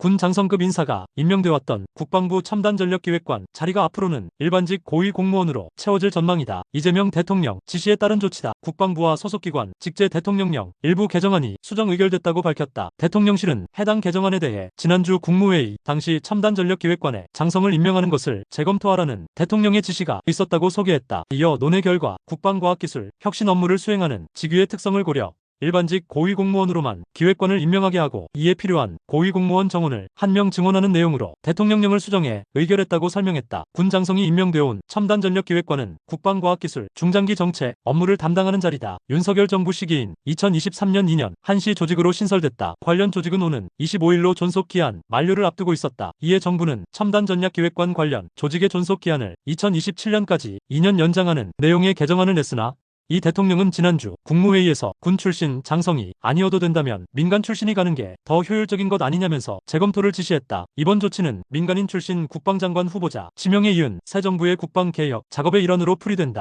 군 장성급 인사가 임명되었던 국방부 첨단전력기획관 자리가 앞으로는 일반직 고위 공무원으로 채워질 전망이다. 이재명 대통령 지시에 따른 조치다. 국방부와 소속기관 직제 대통령령 일부 개정안이 수정 의결됐다고 밝혔다. 대통령실은 해당 개정안에 대해 지난주 국무회의 당시 첨단전력기획관에 장성을 임명하는 것을 재검토하라는 대통령의 지시가 있었다고 소개했다. 이어 논의 결과 국방과학기술 혁신 업무를 수행하는 직위의 특성을 고려 일반직 고위공무원으로만 기획관을 임명하게 하고 이에 필요한 고위공무원 정원을 한 명 증원하는 내용으로 대통령령을 수정해 의결했다고 설명했다. 군 장성이 임명되어 온 첨단전력기획관은 국방과학기술 중장기 정책 업무를 담당하는 자리다. 윤석열 정부 시기인 2023년 2년 한시 조직으로 신설됐다. 관련 조직은 오는 25일로 존속기한 만료를 앞두고 있었다. 이에 정부는 첨단전략기획관 관련 조직의 존속기한을 2027년까지 2년 연장하는 내용의 개정안을 냈으나 이 대통령은 지난주 국무회의에서 군 출신 장성이 아니어도 된다면 민간 출신이 가는 게 더 효율적인 것 아니냐면서 재검토를 지시했다. 이번 조치는 민간인 출신 국방장관 후보자 지명에 이은 새 정부의 국방개혁 작업의 일환으로 풀이된다.